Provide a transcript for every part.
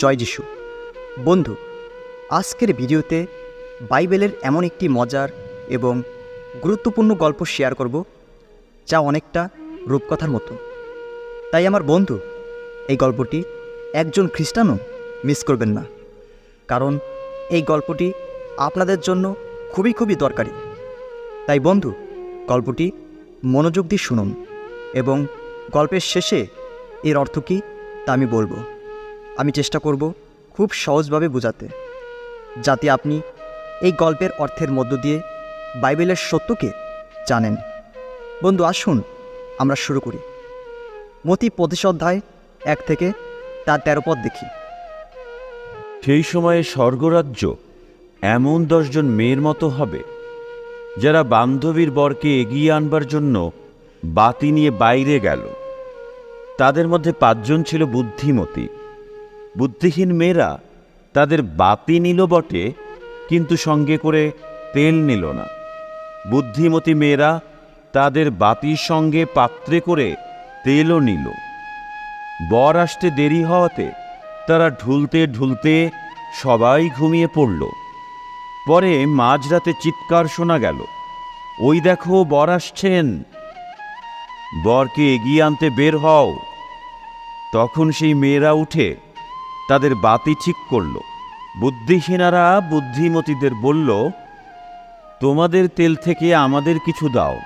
জয় যিশু। বন্ধু, আজকের ভিডিওতে বাইবেলের এমন একটি মজার এবং গুরুত্বপূর্ণ গল্প শেয়ার করব, যা অনেকটা রূপকথার মতো। তাই আমার বন্ধু, এই গল্পটি একজন খ্রিস্টানও মিস করবেন না, কারণ এই গল্পটি আপনাদের জন্য খুবই খুবই দরকারি। তাই বন্ধু, গল্পটি মনোযোগ দিয়ে শুনুন এবং গল্পের শেষে এর অর্থ কী তা আমি বলব। আমি চেষ্টা করব খুব সহজভাবে বোঝাতে, যাতে আপনি এই গল্পের অর্থের মধ্য দিয়ে বাইবেলের সত্যকে জানেন। বন্ধু, আসুন আমরা শুরু করি। মতি পঁচিশ অধ্যায় এক থেকে তার তেরো পদ দেখি। সেই সময়ে স্বর্গরাজ্য এমন দশজন মেয়ের মতো হবে, যারা বান্ধবীর বরকে এগিয়ে আনবার জন্য বাতি নিয়ে বাইরে গেল। তাদের মধ্যে পাঁচজন ছিল বুদ্ধিমতী। বুদ্ধিহীন মেয়েরা তাদের বাতি নিল বটে, কিন্তু সঙ্গে করে তেল নিল না। বুদ্ধিমতী মেয়েরা তাদের বাতির সঙ্গে পাত্রে করে তেলও নিল। বর আসতে দেরি হওয়াতে তারা ঢুলতে ঢুলতে সবাই ঘুমিয়ে পড়ল। পরে মাঝরাতে চিৎকার শোনা গেল, ওই দেখো, বর আসছেন। বরকে এগিয়ে আনতে বের হও। তখন সেই মেয়েরা উঠে তাদের বাতি ঠিক করল। বুদ্ধিহীনারা বুদ্ধিমতীদের বলল, তোমাদের তেল থেকে আমাদের কিছু দাও,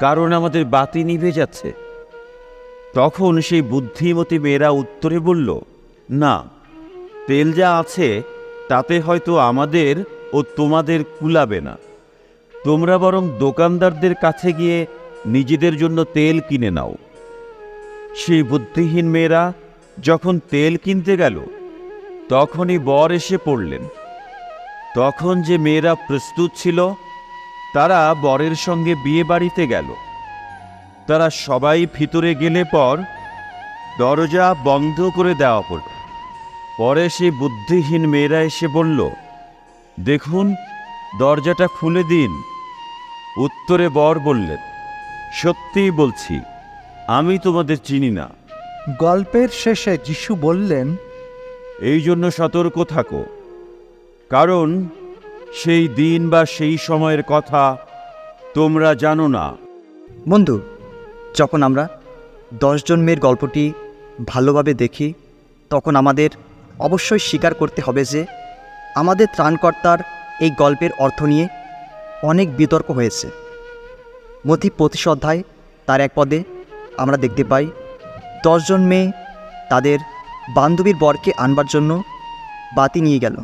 কারণ আমাদের বাতি নিভে যাচ্ছে। তখন সেই বুদ্ধিমতী মেয়েরা উত্তরে বলল, না, তেল যা আছে, তাতে হয়তো আমাদের ও তোমাদের কুলাবে না। তোমরা বরং দোকানদারদের কাছে গিয়ে নিজেদের জন্য তেল কিনে নাও। সেই বুদ্ধিহীন মেয়েরা যখন তেল কিনতে গেল, তখনই বর এসে পড়লেন। তখন যে মেয়েরা প্রস্তুত ছিল, তারা বরের সঙ্গে বিয়ে বাড়িতে গেল। তারা সবাই ভিতরে গেলে পর দরজা বন্ধ করে দেওয়া পড়ল। পরে সেই বুদ্ধিহীন মেয়েরা এসে বলল, দেখুন, দরজাটা খুলে দিন। উত্তরে বর বললেন, সত্যিই বলছি, আমি তোমাদের চিনি না। গল্পের শেষে যিশু বললেন এই জন্য সতর্ক থাকো কারণ সেই দিন বা সেই সময়ের কথা তোমরা জানো না। বন্ধু যখন আমরা দশজন মেয়ের গল্পটি ভালোভাবে দেখি তখন আমাদের অবশ্যই স্বীকার করতে হবে যে আমাদের ত্রাণকর্তার এই গল্পের অর্থ নিয়ে অনেক বিতর্ক হয়েছে। মতি অধ্যায় তার এক পদে আমরা দেখতে পাই দশজন মেয়ে তাদের বান্ধবীর বরকে আনবার জন্য বাতি নিয়ে গেল।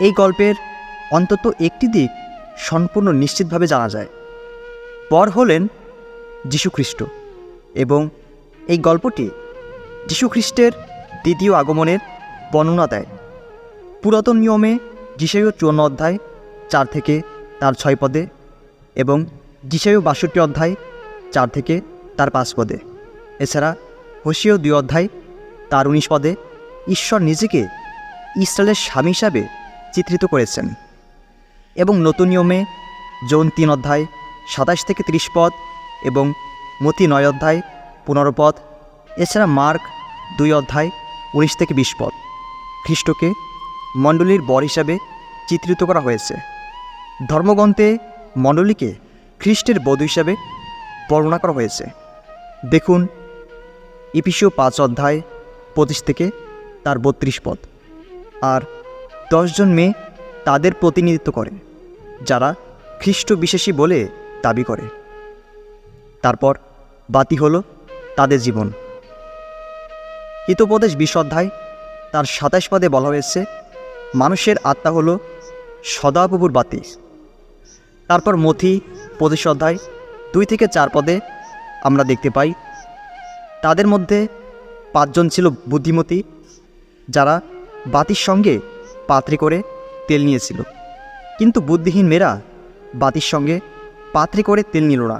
এই গল্পের অন্তত একটি দিক সম্পূর্ণ নিশ্চিতভাবে জানা যায়। বর হলেন যীশুখ্রিস্ট এবং এই গল্পটি যীশুখ্রিস্টের দ্বিতীয় আগমনের বর্ণনা দেয়। পুরাতন নিয়মে যিশাইয় চুয়ান্ন অধ্যায় চার থেকে তার ছয় পদে এবং যিশাইয় বাষট্টি অধ্যায় চার থেকে তার পাঁচ পদে। এছাড়া হোসিও দুই অধ্যায় তার উনিশ পদে ঈশ্বর নিজেকে ইসরায়েলের স্বামী হিসাবে চিত্রিত করেছেন। এবং নতুন নিয়মে যৌন তিন অধ্যায়, সাতাশ থেকে ত্রিশ পদ এবং মতি নয় অধ্যায়, পনেরো পদ, এছাড়া মার্ক দুই অধ্যায়, উনিশ থেকে বিশ পদ। খ্রিস্টকে মণ্ডলীর বর হিসাবে চিত্রিত করা হয়েছে। ধর্মগ্রন্থে মণ্ডলীকে খ্রিস্টের বধূ হিসাবে বর্ণনা করা হয়েছে। দেখুন ইপিসিও পাঁচ অধ্যায় পঁচিশ থেকে তার বত্রিশ পদ। আর দশজন মেয়ে তাদের প্রতিনিধিত্ব করে, যারা খ্রিস্ট বিশেষী বলে দাবি করে। তারপর বাতি হলো তাদের জীবন। হিতোপদেশ বিশ অধ্যায় তার সাতাশ পদে বলা হয়েছে, মানুষের আত্মা হলো সদাপ্রভুর বাতি। তারপর মথি পঁচিশ অধ্যায় দুই থেকে চার পদে আমরা দেখতে পাই তাদের মধ্যে পাঁচজন ছিল বুদ্ধিমতী, যারা বাতির সঙ্গে পাত্রে করে তেল নিয়েছিল। কিন্তু বুদ্ধিহীন মেয়েরা বাতির সঙ্গে পাত্রে করে তেল নিল না।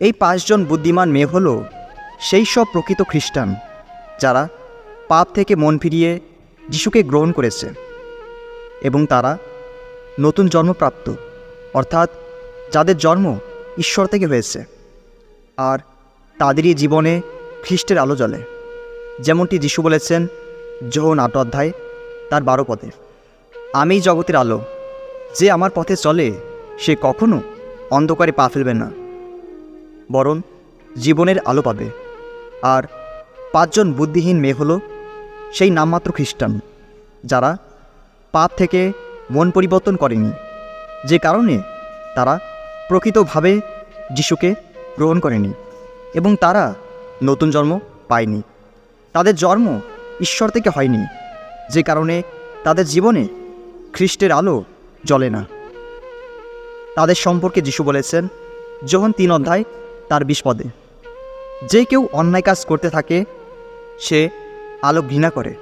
এই পাঁচজন বুদ্ধিমান মেয়ে হল সেই সব প্রকৃত খ্রিস্টান, যারা পাপ থেকে মন ফিরিয়ে যিশুকে গ্রহণ করেছে এবং তারা নতুন জন্মপ্রাপ্ত, অর্থাৎ যাদের জন্ম ঈশ্বর থেকে হয়েছে। আর তাদেরই জীবনে খ্রিস্টের আলো জ্বলে। যেমনটি যিশু বলেছেন যোহন আট অধ্যায়, তার বারো পদে, আমি জগতের আলো, যে আমার পথে চলে, সে কখনো অন্ধকারে পা ফেলবে না, বরং জীবনের আলো পাবে। আর পাঁচজন বুদ্ধিহীন মেয়ে হলো, সেই নামমাত্র খ্রিস্টান, যারা পাপ থেকে মন পরিবর্তন করেনি, যে কারণে তারা প্রকৃতভাবে যিশুকে গ্রহণ করেনি। এবং তারা নতুন জন্ম পায়নি। তাদের জন্ম ঈশ্বর থেকে হয়নি, যে কারণে তাদের জীবনে খ্রিস্টের আলো জ্বলে না। তাদের সম্পর্কে যিশু বলেছেন, যখন তিন অধ্যায় তার বিশ পদে, যে কেউ অন্যায় কাজ করতে থাকে, সে আলো ঘৃণা করে।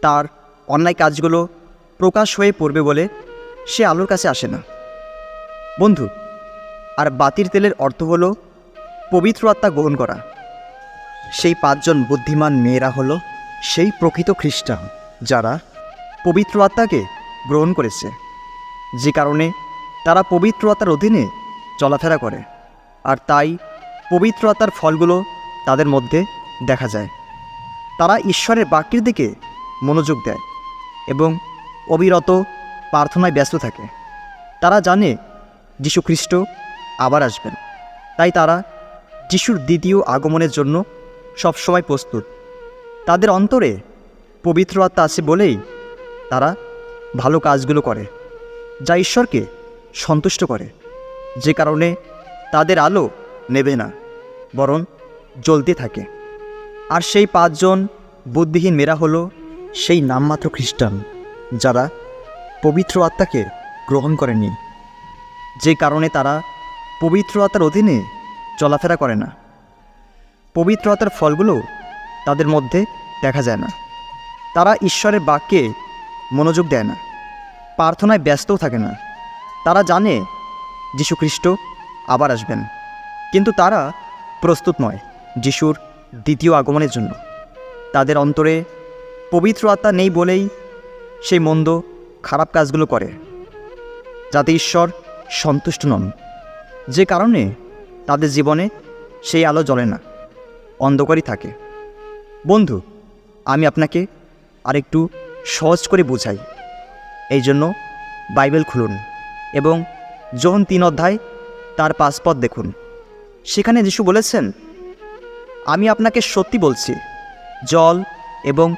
তার অন্যায় কাজগুলো প্রকাশ হয়ে পড়বে বলে সে আলোর কাছে আসে না। বন্ধু, আর বাতির তেলের অর্থ হলো পবিত্র আত্মা গ্রহণ করা। সেই পাঁচজন বুদ্ধিমান মেয়েরা হল সেই প্রকৃত খ্রিস্টান, যারা পবিত্র আত্মাকে গ্রহণ করেছে। যে কারণে তারা পবিত্র আত্মার অধীনে চলাফেরা করে, আর তাই পবিত্র আত্মার ফলগুলো তাদের মধ্যে দেখা যায়। তারা ঈশ্বরের বাক্যের দিকে মনোযোগ দেয় এবং অবিরত প্রার্থনায় ব্যস্ত থাকে। তারা জানে যীশু খ্রিস্ট আবার আসবেন। তাই তারা যিশুর দ্বিতীয় আগমনের জন্য সবসময় প্রস্তুত। তাদের অন্তরে পবিত্র আত্মা আছে বলেই তারা ভালো কাজগুলো করে, যা ঈশ্বরকে সন্তুষ্ট করে। যে কারণে তাদের আলো নেবে না, বরং জ্বলতে থাকে। আর সেই পাঁচজন বুদ্ধিহীন মেয়েরা হলো সেই নামমাত্র খ্রিস্টান, যারা পবিত্র আত্মাকে গ্রহণ করেনি যে কারণে তারা পবিত্র আত্মার অধীনে চলাফেরা করে না। পবিত্রতার ফলগুলো তাদের মধ্যে দেখা যায় না। তারা ঈশ্বরের বাক্যে মনোযোগ দেয় না। প্রার্থনায় ব্যস্তও থাকে না। তারা জানে যীশুখ্রিস্ট আবার আসবেন। কিন্তু তারা প্রস্তুত নয় যিশুর দ্বিতীয় আগমনের জন্য। তাদের অন্তরে পবিত্র আত্মা নেই বলেই সেই মন্দ, খারাপ কাজগুলো করে, যাতে ঈশ্বর সন্তুষ্ট নন। যে কারণে তাদের জীবনে সেই আলো জ্বলে না, অন্ধকারই থাকে। বন্ধু, আমি আপনাকে আরেকটু সহজ করে বোঝাই। এই জন্য বাইবেল খুলুন এবং যোহন তিন অধ্যায় তার পাসপথ দেখুন। সেখানে যিশু বলেছেন, আমি আপনাকে সত্যি বলছি, জল এবং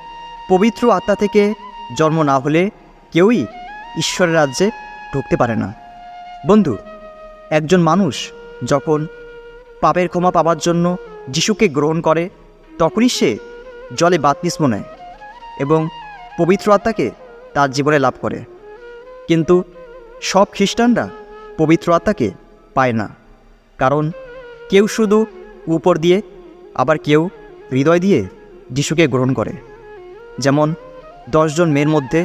পবিত্র আত্মা থেকে জন্ম না হলে কেউই ঈশ্বরের রাজ্যে ঢুকতে পারে না। বন্ধু, একজন মানুষ যখন পাপের ক্ষমা পাবার জন্য যিশুকে গ্রহণ করে, তখনই সে জলে বাতনিস্ম নেয় এবং পবিত্র আত্মাকে তার জীবনে লাভ করে। কিন্তু সব খ্রিস্টানরা পবিত্র আত্মাকে পায় না, কারণ কেউ শুধু উপর দিয়ে, আবার কেউ হৃদয় দিয়ে যিশুকে গ্রহণ করে। যেমন দশজন মেয়ের মধ্যে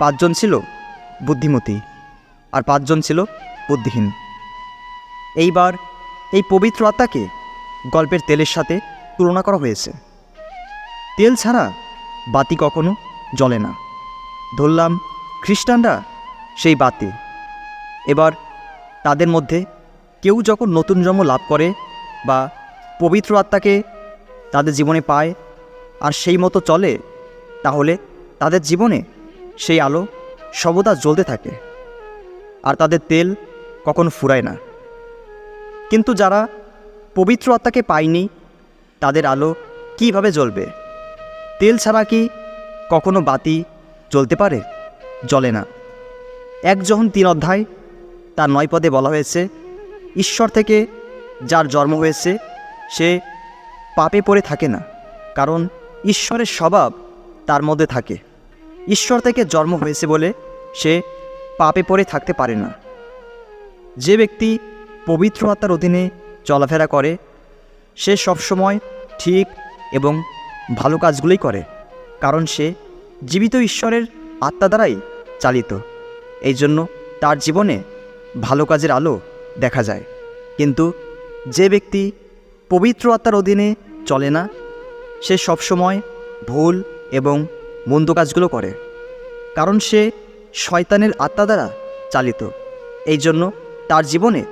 পাঁচজন ছিল বুদ্ধিমতী আর পাঁচজন ছিল বুদ্ধিহীন। এইবার এই পবিত্র আত্মাকে গল্পের তেলের সাথে তুলনা করা হয়েছে। তেল ছাড়া বাতি কখনো জ্বলে না। ধরলাম খ্রিস্টানরা সেই বাতি। এবার তাদের মধ্যে কেউ যখন নতুন জন্ম লাভ করে বা পবিত্র আত্মাকে তাদের জীবনে পায় আর সেই মতো চলে, তাহলে তাদের জীবনে সেই আলো সর্বদা জ্বলতে থাকে। আর তাদের তেল কখনো ফুরায় না। কিন্তু যারা পবিত্র আত্মাকে পায়নি, তাদের আলো কীভাবে জ্বলবে? তেল ছাড়া কি কখনো বাতি জ্বলতে পারে? জ্বলে না। এক যখন তিন অধ্যায়, তার নয় পদে বলা হয়েছে, ঈশ্বর থেকে যার জন্ম হয়েছে, সে পাপে পড়ে থাকে না, কারণ ঈশ্বরের স্বভাব তার মধ্যে থাকে। ঈশ্বর থেকে জন্ম হয়েছে বলে সে পাপে পড়ে থাকতে পারে না। যে ব্যক্তি পবিত্র আত্মার অধীনে চলাফেরা করে, সে সবসময় ঠিক এবং ভালো কাজগুলোই করে, কারণ সে জীবিত ঈশ্বরের আত্মা দ্বারাই চালিত। এই জন্য তার জীবনে ভালো কাজের আলো দেখা যায়। কিন্তু যে ব্যক্তি পবিত্র আত্মার অধীনে চলে না, সে সবসময় ভুল এবং মন্দ কাজগুলো করে, কারণ সে শয়তানের আত্মা দ্বারা চালিত। এই জন্য তার জীবনে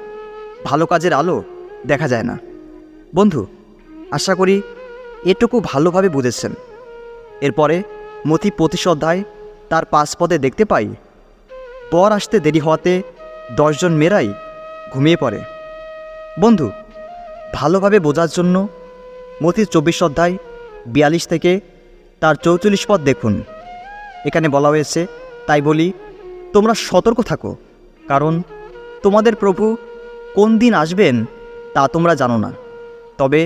ভালো কাজের আলো দেখা যায় না। বন্ধু, আশা করি এটুকু ভালোভাবে বুঝেছেন। এরপরে মতি অধ্যায় তার পাঁচ পদে দেখতে পাই, বর আসতে দেরি হওয়াতে দশজন মেয়েরাই ঘুমিয়ে পড়ে। বন্ধু, ভালোভাবে বোঝার জন্য মতির চব্বিশ অধ্যায় বিয়াল্লিশ থেকে তার চৌচল্লিশ পদ দেখুন। এখানে বলা হয়েছে, তাই বলি, তোমরা সতর্ক থাকো, কারণ তোমাদের প্রভু কোন দিন আসবেন তা তোমরা জানো না। তবে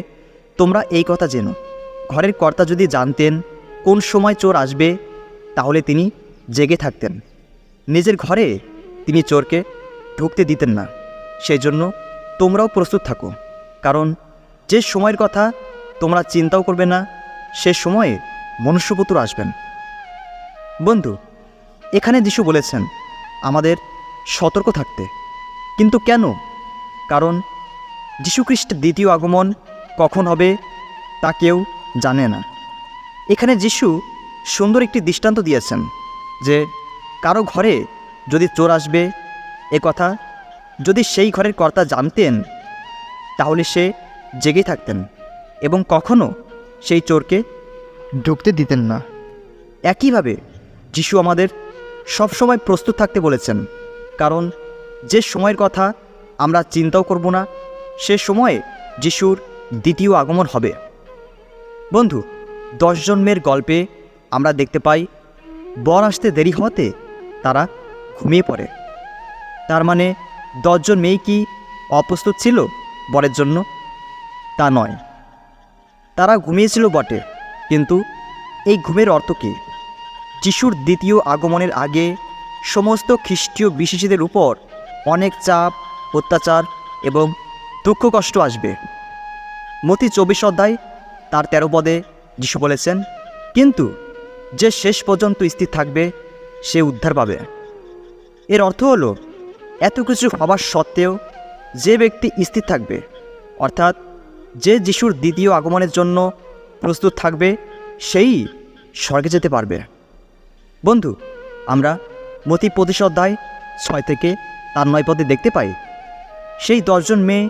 তোমরা এই কথা জেনো, ঘরের কর্তা যদি জানতেন কোন সময় চোর আসবে, তাহলে তিনি জেগে থাকতেন। নিজের ঘরে তিনি চোরকে ঢুকতে দিতেন না। সেই জন্য তোমরাও প্রস্তুত থাকো, কারণ যে সময়ের কথা তোমরা চিন্তাও করবে না, সে সময়ে মনুষ্যপুত্র আসবেন। বন্ধু, এখানে যিশু বলেছেন, আমাদের সতর্ক থাকতে। কিন্তু কেন? কারণ যীশুখ্রিস্টের দ্বিতীয় আগমন কখন হবে তা কেউ জানে না। এখানে যিশু সুন্দর একটি দৃষ্টান্ত দিয়েছেন যে কারও ঘরে যদি চোর আসবে, এ কথা যদি সেই ঘরের কর্তা জানতেন, তাহলে সে জেগে থাকতেন এবং কখনো সেই চোরকে ঢুকতে দিতেন না। একইভাবে যিশু আমাদের সবসময় প্রস্তুত থাকতে বলেছেন, কারণ যে সময়ের কথা আমরা চিন্তাও করব না। সে সময়ে যিশুর দ্বিতীয় আগমন হবে। বন্ধু দশজন মেয়ের গল্পে আমরা দেখতে পাই, বর আসতে দেরি হওয়াতে তারা ঘুমিয়ে পড়ে। তার মানে দশজন মেয়ে কি অপ্রস্তুত ছিল বরের জন্য? তা নয়। তারা ঘুমিয়েছিল বটে, কিন্তু এই ঘুমের অর্থ কী? যিশুর দ্বিতীয় আগমনের আগে সমস্ত খ্রিস্টীয় বিশ্বাসীদের উপর অনেক চাপ অত্যাচার এবং দুঃখ কষ্ট আসবে। মতি চব্বিশ অধ্যায়, তার তেরো পদে যিশু বলেছেন, কিন্তু যে শেষ পর্যন্ত স্থির থাকবে, সে উদ্ধার পাবে। এর অর্থ হলো, এত কিছু হবার সত্ত্বেও যে ব্যক্তি স্থির থাকবে, অর্থাৎ যে যিশুর দ্বিতীয় আগমনের জন্য প্রস্তুত থাকবে, সেই স্বর্গে যেতে পারবে। বন্ধু, আমরা মতি পঁচিশ অধ্যায় ছয় থেকে তার নয় পদে দেখতে পাই সেই দশজন মেয়ে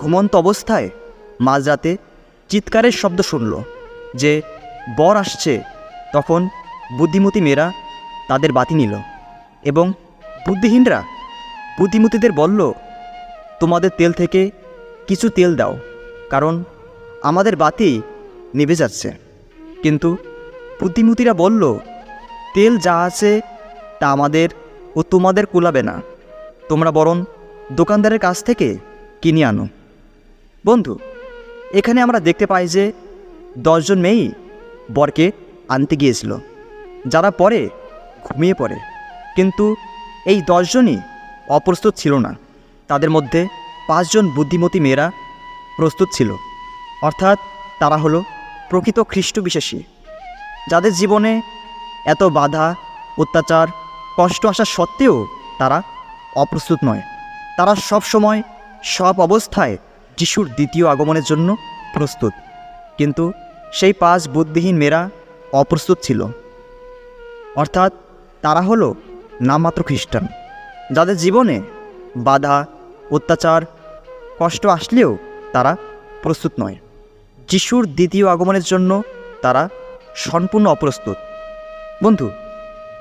ঘুমন্ত অবস্থায় মাঝরাতে চিৎকারের শব্দ শুনল যে বর আসছে। তখন বুদ্ধিমতী মেয়েরা তাদের বাতি নিল এবং বুদ্ধিহীনরা বুদ্ধিমতীদের বলল, তোমাদের তেল থেকে কিছু তেল দাও, কারণ আমাদের বাতি নিভে যাচ্ছে। কিন্তু বুদ্ধিমতীরা বলল, তেল যা আছে তা আমাদের ও তোমাদের কুলাবে না। তোমরা বরং দোকানদারের কাছ থেকে কিনে আনো। বন্ধু, এখানে আমরা দেখতে পাই যে দশজন মেয়েই বরকে আনতে গিয়েছিল, যারা পরে ঘুমিয়ে পড়ে। কিন্তু এই দশজনই অপ্রস্তুত ছিল না। তাদের মধ্যে পাঁচজন বুদ্ধিমতী মেয়েরা প্রস্তুত ছিল। অর্থাৎ তারা হলো প্রকৃত খ্রিস্ট যাদের জীবনে এত বাধা, অত্যাচার, কষ্ট আসা সত্ত্বেও তারা অপ্রস্তুত নয়। তারা সব সময় সব অবস্থায় যিশুর দ্বিতীয় আগমনের জন্য প্রস্তুত। কিন্তু সেই পাঁচ বুদ্ধিহীন মেয়েরা অপ্রস্তুত ছিল। অর্থাৎ তারা হলো নামমাত্র খ্রিস্টান, যাদের জীবনে বাধা, অত্যাচার, কষ্ট আসলেও তারা প্রস্তুত নয়। যিশুর দ্বিতীয় আগমনের জন্য তারা সম্পূর্ণ অপ্রস্তুত। বন্ধু,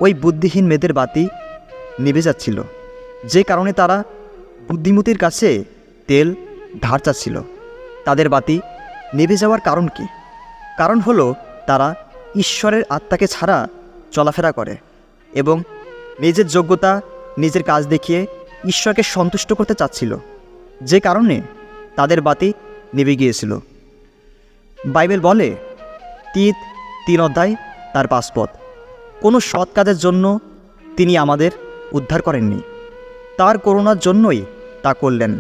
ওই বুদ্ধিহীন মেয়েদের বাতি নিভে যাচ্ছিল, যে কারণে তারা বুদ্ধিমতির কাছে তেল, ধার চাচ্ছিল। তাদের বাতি নেভে যাওয়ার কারণ কি? কারণ হলো, তারা ঈশ্বরের আত্মাকে ছাড়া চলাফেরা করে এবং নিজের যোগ্যতা, নিজের কাজ দেখিয়ে ঈশ্বরকে সন্তুষ্ট করতে চাচ্ছিল। যে কারণে তাদের বাতি নিভে গিয়েছিল। বাইবেল বলে তিত তিন অধ্যায়, তার পাসপথ কোনো সৎ কাজের জন্য তিনি আমাদের উদ্ধার করেননি। তার করুণার জন্যই তা করলেন।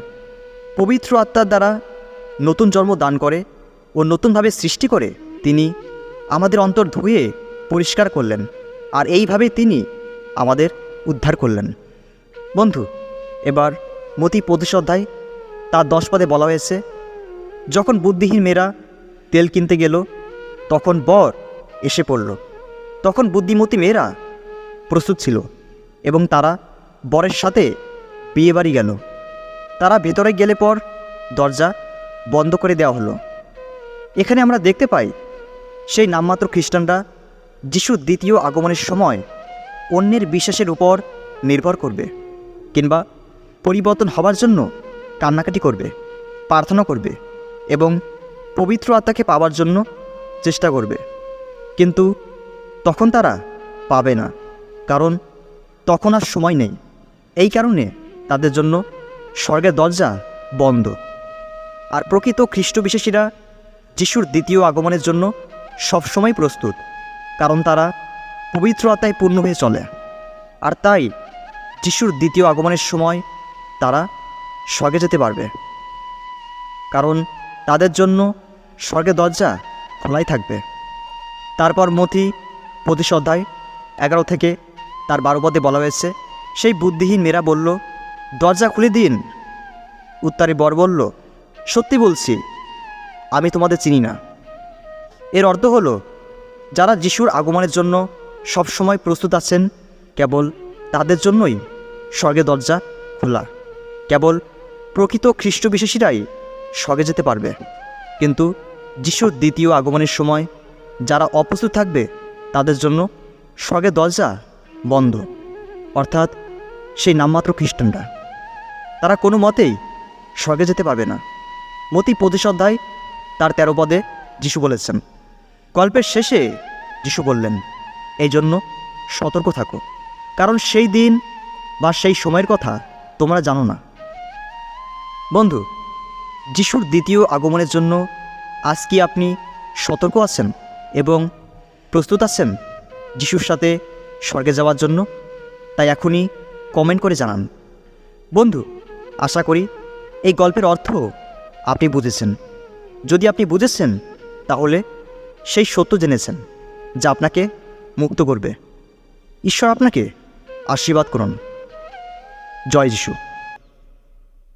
পবিত্র আত্মার দ্বারা নতুন জন্ম দান করে ও নতুনভাবে সৃষ্টি করে তিনি আমাদের অন্তর ধুয়ে পরিষ্কার করলেন আর এইভাবে তিনি আমাদের উদ্ধার করলেন। বন্ধু, এবার মতি পঁচিশ অধ্যায়, তার দশ পদে বলা হয়েছে, যখন বুদ্ধিহীন মেয়েরা তেল কিনতে গেল, তখন বর এসে পড়ল। তখন বুদ্ধিমতী মেয়েরা প্রস্তুত ছিল এবং তারা বরের সাথে বিয়ে বাড়ি গেল। তারা ভেতরে গেলে পর দরজা বন্ধ করে দেওয়া হলো। এখানে আমরা দেখতে পাই সেই নামমাত্র খ্রিস্টানরা যিশুর দ্বিতীয় আগমনের সময় অন্যের বিশ্বাসের উপর নির্ভর করবে কিংবা পরিবর্তন হবার জন্য কান্নাকাটি করবে, প্রার্থনা করবে এবং পবিত্র আত্মাকে পাওয়ার জন্য চেষ্টা করবে। কিন্তু তখন তারা পাবে না, কারণ তখন আর সময় নেই। এই কারণে তাদের জন্য স্বর্গের দরজা বন্ধ। আর প্রকৃত খ্রিস্ট বিশ্বাসীরা যিশুর দ্বিতীয় আগমনের জন্য সবসময় প্রস্তুত, কারণ তারা পবিত্র আত্মায় পূর্ণ হয়ে চলে। আর তাই যিশুর দ্বিতীয় আগমনের সময় তারা স্বর্গে যেতে পারবে। কারণ তাদের জন্য স্বর্গের দরজা খোলাই থাকবে। তারপর মতি পঁচিশ অধ্যায় এগারো থেকে তার বারো পদে বলা হয়েছে, সেই বুদ্ধিহীন মেয়েরা বলল দরজা খুলে দিন। উত্তারে বর বলল, সত্যি বলছি, আমি তোমাদের চিনি না। এর অর্থ হলো, যারা যিশুর আগমনের জন্য সবসময় প্রস্তুত আছেন, কেবল তাদের জন্যই স্বর্গের দরজা খোলা। কেবল প্রকৃত খ্রিস্ট বিশ্বাসীরাই স্বর্গে যেতে পারবে। কিন্তু যিশুর দ্বিতীয় আগমনের সময় যারা অপ্রস্তুত থাকবে, তাদের জন্য স্বর্গের দরজা বন্ধ। অর্থাৎ সেই নামমাত্র খ্রিস্টানরা। তারা কোনো মতেই স্বর্গে যেতে পারবে না। মতি পঁচিশ অধ্যায়, তার তেরো পদে যিশু বলেছেন গল্পের শেষে যিশু বললেন, এই জন্য সতর্ক থাকো, কারণ সেই দিন বা সেই সময়ের কথা তোমরা জানো না। বন্ধু, যিশুর দ্বিতীয় আগমনের জন্য আজ কি আপনি সতর্ক আছেন এবং প্রস্তুত আছেন যিশুর সাথে স্বর্গে যাওয়ার জন্য? তাই এখনই কমেন্ট করে জানান। বন্ধু আশা করি এই গল্পের অর্থ আপনি বুঝেছেন। যদি আপনি বুঝেছেন, তাহলে সেই সত্য জেনেছেন যা আপনাকে মুক্ত করবে। ঈশ্বর আপনাকে আশীর্বাদ করুন। জয় যিশু।